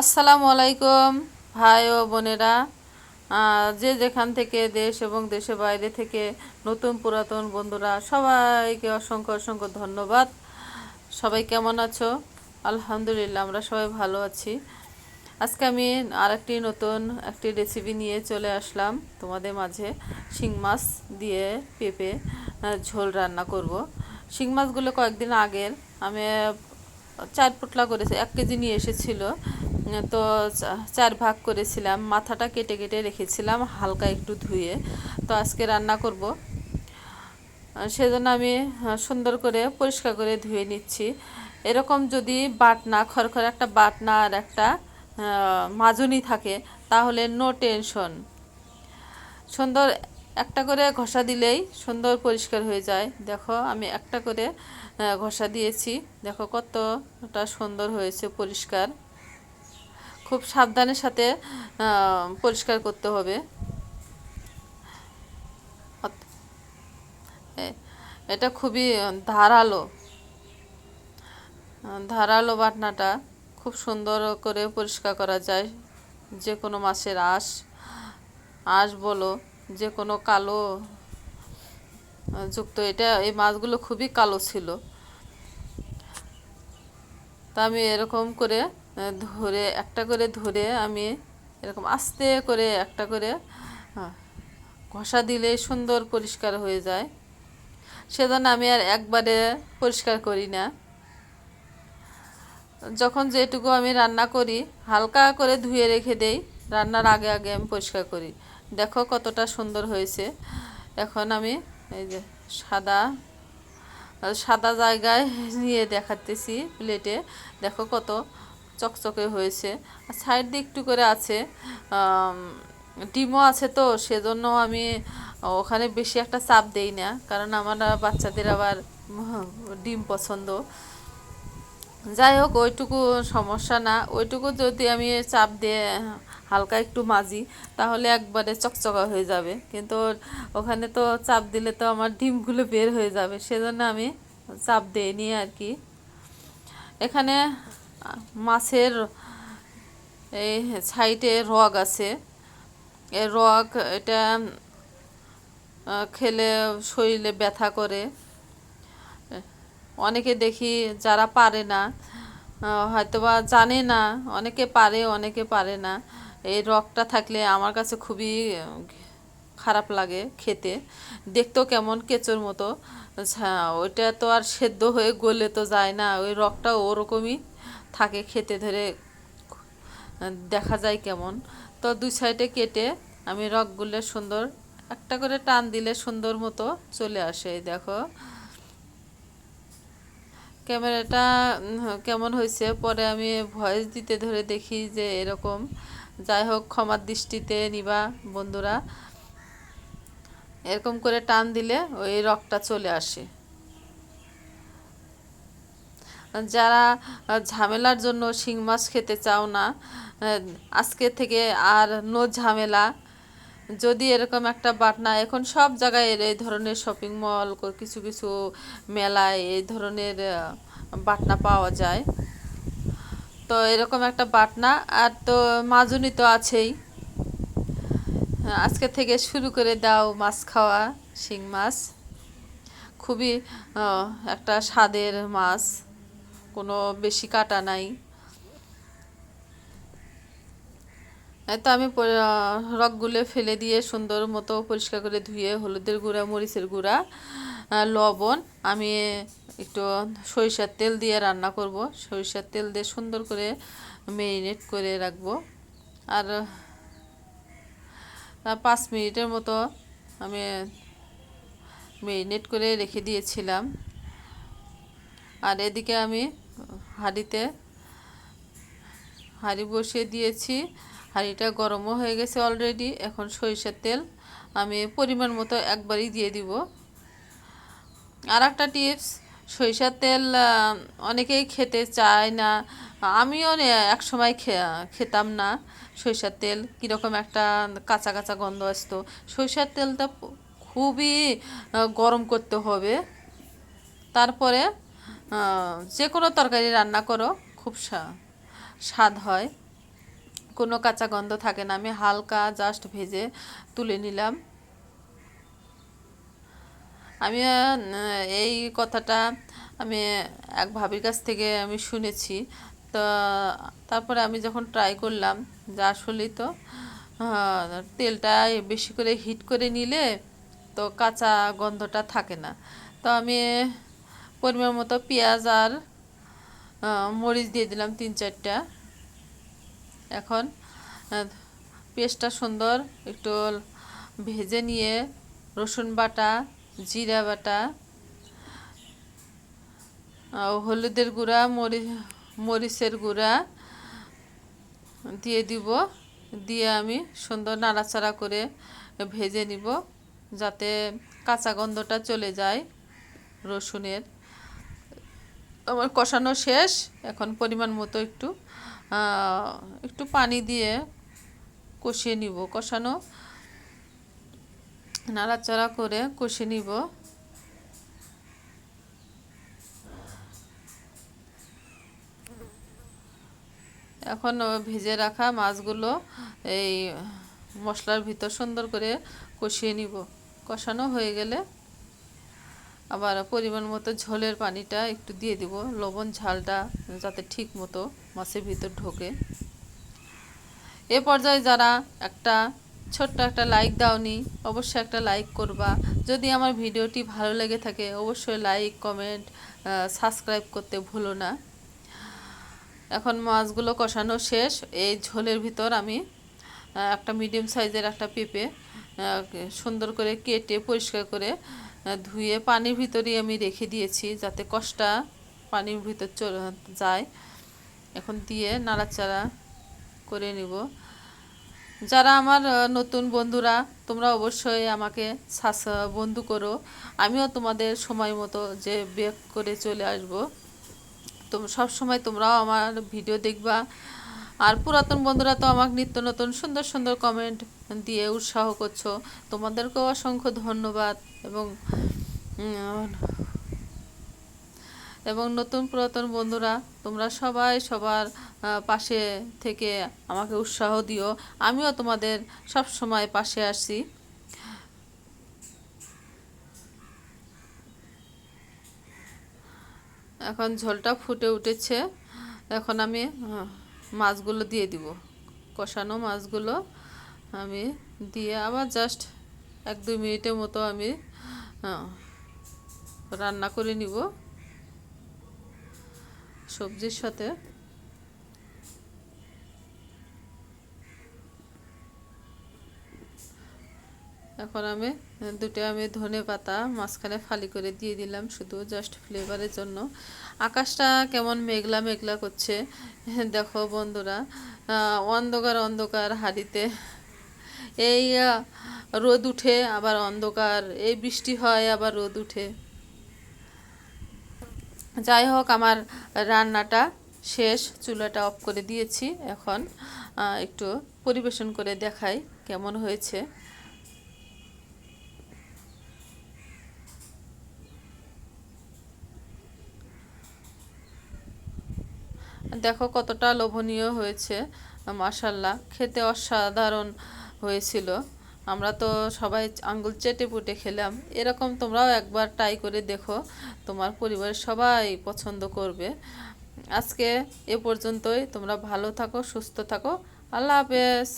আসসালামু আলাইকুম, ভাই ও বোনেরা। যে যেখান থেকে দেশ এবং দেশের বাইরে থেকে নতুন পুরাতন বন্ধুরা, সবাইকে অসংখ্য অসংখ্য ধন্যবাদ। সবাই কেমন আছো? আলহামদুলিল্লাহ, আমরা সবাই ভালো আছি। আজকে আমি আরেকটি নতুন একটি রেসিপি নিয়ে চলে আসলাম তোমাদের মাঝে। শিং মাছ দিয়ে পেঁপে ঝোল রান্না করব। শিং মাছগুলো কয়েকদিন আগের, আমি চার পুটলা করেছি, এক কেজি নিয়ে এসেছিল। তো চার ভাগ করেছিলাম। মাথাটা কেটে কেটে রেখেছিলাম, হালকা একটু ধুয়ে। তো আজকে রান্না করব। সেজন্য আমি সুন্দর করে পরিষ্কার করে ধুয়ে নিচ্ছি। এরকম যদি বাটনা, খড়খড়ে একটা বাটনা আর একটা মাজনি থাকে, তাহলে নো টেনশন সুন্দর একটা করে ঘষা দিলেই সুন্দর পরিষ্কার হয়ে যায়। দেখো, আমি একটা করে ঘষা দিয়েছি। দেখো কতটা সুন্দর হয়েছে পরিষ্কার। খুব সাবধানের সাথে পরিষ্কার করতে হবে। এটা খুবই ধারালো ধারালো বাটনাটা। খুব সুন্দর করে পরিষ্কার করা যায়। যে কোনো মাছের আঁশ আঁশ বলো, যে কোনো কালো, যুক্ত, এটা এই মাছগুলো খুবই কালো ছিল। তা আমি এরকম করে ধরে একটা করে ধরে আমি এরকম আস্তে করে একটা করে আহ, ঘষা দিলে সুন্দর পরিষ্কার হয়ে যায়। সেজন্য আমি আর একবারে পরিষ্কার করি না। যখন যেটুকু আমি রান্না করি হালকা করে ধুয়ে রেখে দেই রান্নার আগে আগে আমি পরিষ্কার করি। দেখো কতটা সুন্দর হয়েছে। এখন আমি এই যে সাদা সাদা জায়গায় নিয়ে দেখাতেছি প্লেটে দেখো কত চকচকে হয়েছে। আর সাইড দিয়ে একটু করে আছে ডিমও আছে তো, সেজন্য আমি ওখানে বেশি একটা চাপ দেই না, কারণ আমার বাচ্চাদের আবার ডিম পছন্দ। যাই হোক, ওইটুকু সমস্যা না, ওইটুকু যদি আমি চাপ দিয়ে হালকা একটু মাজি, তাহলে একবারে চকচকা হয়ে যাবে। কিন্তু ওখানে তো চাপ দিলে তো আমার ডিমগুলো বের হয়ে যাবে, সেজন্য আমি চাপ দিয়ে নিই আর কি। এখানে মাছের এই সাইডে রগ আছে। এই রগ এটা খেলে শরীরে ব্যথা করে। অনেকে দেখি যারা পারে না হয়তোবা জানে না, অনেকে পারে অনেকে পারে না। এই রগটা থাকলে আমার কাছে খুবই খারাপ লাগে খেতে। দেখতেও কেমন কেঁচোর মতো। হ্যাঁ ওইটা তো আর সেদ্ধ হয়ে গলে তো যায় না, ওই রগটা ওরকমই থাকে খেতে ধরে, দেখা যায় কেমন। তো দুই সাইডে কেটে আমি রকগুলো সুন্দর, একটা করে টান দিলে সুন্দর মতো চলে আসে দেখো। ক্যামেরাটা কেমন হয়েছে? পরে আমি ভয়েস দিতে ধরে দেখি যে এরকম। যাই হোক, ক্ষমার দৃষ্টিতে নিবা বন্ধুরা। এরকম করে টান দিলে ওই রগটা চলে আসে। যারা ঝামেলার জন্য শিং মাছ খেতে চাও না আজকে থেকে আর নো ঝামেলা। যদি এরকম একটা বাটনা এখন সব জায়গায় এই ধরনের শপিং মল কিছু কিছু মেলায় এই ধরনের বাটনা পাওয়া যায়। তো এরকম একটা বাটনা আর তো মাজুনি তো আছেই। আজকে থেকে শুরু করে দাও মাছ খাওয়া, শিং মাছ। খুবই একটা স্বাদের মাছ। কোনো বেশি কাটা নাই। তো আমি রগগুলো ফেলে দিয়ে সুন্দর মতো পরিষ্কার করে ধুয়ে হলুদের গুঁড়া, মরিচের গুঁড়া লবণ, আমি একটু সরিষার তেল দিয়ে রান্না করব। সরিষার তেল দিয়ে সুন্দর করে মেরিনেট করে রাখব। আর পাঁচ মিনিটের মতো আমি মেরিনেট করে রেখে দিয়েছিলাম। আর এদিকে আমি হাঁড়িতে হাঁড়ি বসিয়ে দিয়েছি। হাঁড়িটা গরমও হয়ে গেছে অলরেডি এখন সরিষার তেল আমি পরিমাণ মতো একবারই দিয়ে দিব। আর একটা টিপস সরিষার তেল অনেকেই খেতে চায় না। আমিও এক সময় খেতাম না সরিষার তেল, কীরকম একটা কাঁচা কাঁচা গন্ধ আসতো। সরিষার তেলটা খুবই গরম করতে হবে। তারপরে যে কোনো তরকারি রান্না করো, খুব স্বা- স্বাদ হয়। কোনো কাঁচা গন্ধ থাকে না। আমি হালকা জাস্ট ভেজে তুলে নিলাম। আমি এই কথাটা আমি এক ভাবির কাছ থেকে আমি শুনেছি। তো, তারপরে আমি যখন ট্রাই করলাম, যে আসলেই তো তেলটা বেশি করে হিট করে নিলে তো কাঁচা গন্ধটা থাকে না। তো আমি পরিমাণ মতো পেঁয়াজ আর মরিচ দিয়ে দিলাম তিন চারটা। এখন পেস্টটা সুন্দর একটু ভেজে নিয়ে রসুন বাটা, জিরা বাটা হলুদের গুঁড়া, মরি, মরিচের গুঁড়া দিয়ে দিব। দিয়ে আমি সুন্দর নাড়াচাড়া করে ভেজে নিব যাতে কাঁচা গন্ধটা চলে যায় রসুনের। আমার কষানো শেষ। এখন পরিমাণ মতো একটু একটু পানি দিয়ে কষিয়ে নিব। কষানো নাড়াচাড়া করে কষে নিব। এখন ভেজে রাখা মাছগুলো এই মশলার ভিতর সুন্দর করে কষিয়ে নিব। কষানো হয়ে গেলে আবার পরিমাণ মতো ঝোলের পানিটা একটু দিয়ে দিব। লবণ ঝালটা যাতে ঠিক মতো মাছের ভিতর ঢোকে। এ পর্যায়ে যারা একটা ছোট্ট একটা লাইক দাওনি, অবশ্যই একটা লাইক করবা। যদি আমার ভিডিওটি ভালো লেগে থাকে, অবশ্যই লাইক, কমেন্ট সাবস্ক্রাইব করতে ভুলো না। এখন মাছগুলো কষানো শেষ। এই ঝোলের ভিতর আমি একটা মিডিয়াম সাইজের একটা পেঁপে সুন্দর করে কেটে, পরিষ্কার করে ধুয়ে পানির ভিতরেই আমি রেখে দিয়েছি যাতে কষটা পানির ভিতর চলে যায়। এখন দিয়ে নাড়াচাড়া করে নিব। যারা আমার নতুন বন্ধুরা, তোমরা অবশ্যই আমাকে সাস বন্ধু করো। আমিও তোমাদের সময় মতো যে বেক করে চলে আসব। তো সব সময় তোমরাও আমার ভিডিও দেখবা। আর পুরাতন বন্ধুরা তো আমাকে নিত্য নতুন সুন্দর সুন্দর কমেন্ট দিয়ে উৎসাহ করছ। তোমাদেরকেও অসংখ্য ধন্যবাদ এবং এবং নতুন পুরাতন বন্ধুরা, তোমরা সবাই সবার পাশে থেকে আমাকে উৎসাহ দিও। আমিও তোমাদের সব সময় পাশে আসি এখন ঝোলটা ফুটে উঠেছে। এখন আমি মাছগুলো দিয়ে দিব। কষানো মাছগুলো। আমি দিয়ে আবার জাস্ট এক দুই মিনিটের মতো আমি রান্না করে নিব সবজির সাথে। এখন আমি দুটো আমি ধনে পাতা মাঝখানে ফালি করে দিয়ে দিলাম, শুধু জাস্ট ফ্লেভারের জন্য। আকাশটা কেমন মেঘলা মেঘলা করছে, দেখো বন্ধুরা অন্ধকার অন্ধকার হাড়িতে এই রোদ উঠে, আবার অন্ধকার। এই বৃষ্টি হয়, আবার রোদ উঠে। যাই হোক, আমার রান্নাটা শেষ। চুলাটা অফ করে দিয়েছি। এখন একটু পরিবেশন করে দেখাই কেমন হয়েছে। দেখো কতটা লোভনীয় হয়েছে মাশাল্লাহ খেতে অসাধারণ হয়েছিল। আমরা তো সবাই আঙ্গুল চেটে পুটে খেলাম। এরকম তোমরাও একবার ট্রাই করে দেখো। তোমার পরিবারের সবাই পছন্দ করবে। আজকে এ পর্যন্তই। তোমরা ভালো থাকো, সুস্থ থাকো। আল্লাহ হাফেজ।